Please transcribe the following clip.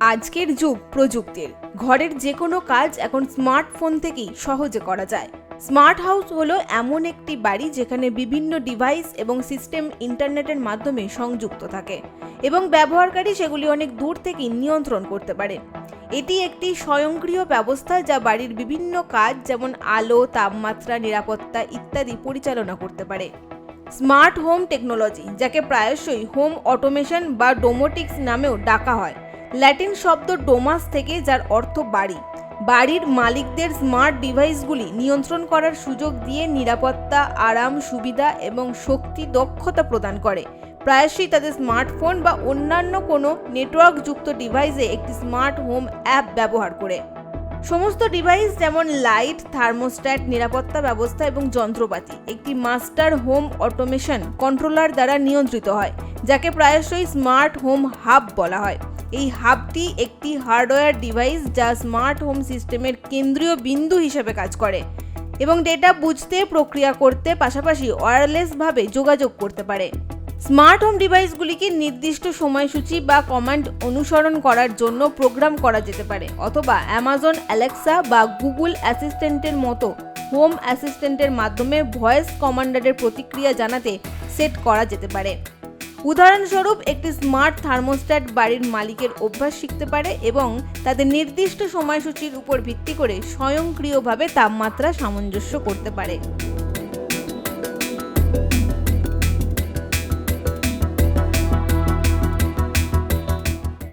আজকের যুগ প্রযুক্তির। ঘরের যে কোনো কাজ এখন স্মার্টফোন থেকেই সহজে করা যায়। স্মার্ট হাউস হলো এমন একটি বাড়ি যেখানে বিভিন্ন ডিভাইস এবং সিস্টেম ইন্টারনেটের মাধ্যমে সংযুক্ত থাকে এবং ব্যবহারকারী সেগুলি অনেক দূর থেকে নিয়ন্ত্রণ করতে পারে। এটি একটি স্বয়ংক্রিয় ব্যবস্থা যা বাড়ির বিভিন্ন কাজ যেমন আলো, তাপমাত্রা, নিরাপত্তা ইত্যাদি পরিচালনা করতে পারে। স্মার্ট হোম টেকনোলজি, যাকে প্রায়শই হোম অটোমেশন বা ডোমোটিক্স নামেও ডাকা হয় ল্যাটিন শব্দ ডোমাস থেকে, যার অর্থ বাড়ি। বাড়ির মালিকদের স্মার্ট ডিভাইসগুলি নিয়ন্ত্রণ করার সুযোগ দিয়ে নিরাপত্তা, আরাম, সুবিধা এবং শক্তি দক্ষতা প্রদান করে। প্রায়শই তাদের স্মার্টফোন বা অন্যান্য কোনো নেটওয়ার্কযুক্ত ডিভাইসে একটি স্মার্ট হোম অ্যাপ ব্যবহার করে। সমস্ত ডিভাইস যেমন লাইট, থার্মোস্ট্যাট, নিরাপত্তা ব্যবস্থা এবং যন্ত্রপাতি, একটি মাস্টার হোম অটোমেশন কন্ট্রোলার দ্বারা নিয়ন্ত্রিত হয়। যাকে প্রায়শই স্মার্ট হোম হাব বলা হয়। এই হাবটি একটি হার্ডওয়্যার ডিভাইস যা স্মার্ট হোম সিস্টেমের কেন্দ্রীয় বিন্দু হিসেবে কাজ করে এবং ডেটা বুঝতে, প্রক্রিয়া করতে, পাশাপাশি ওয়্যারলেসভাবে যোগাযোগ করতে পারে। স্মার্ট হোম ডিভাইসগুলিকে নির্দিষ্ট সময়সূচি বা কমান্ড অনুসরণ করার জন্য প্রোগ্রাম করা যেতে পারে অথবা অ্যামাজন, অ্যালেক্সা বা গুগল অ্যাসিস্ট্যান্টের মতো হোম অ্যাসিস্ট্যান্টের মাধ্যমে ভয়েস কমান্ডারের প্রতিক্রিয়া জানাতে সেট করা যেতে পারে। উদাহরণস্বরূপ, একটি স্মার্ট থার্মোস্ট্যাট বাড়ির মালিকের অভ্যাস শিখতে পারে এবং তাদের নির্দিষ্ট সময়সূচির উপর ভিত্তি করে স্বয়ংক্রিয়ভাবে তাপমাত্রা সামঞ্জস্য করতে পারে।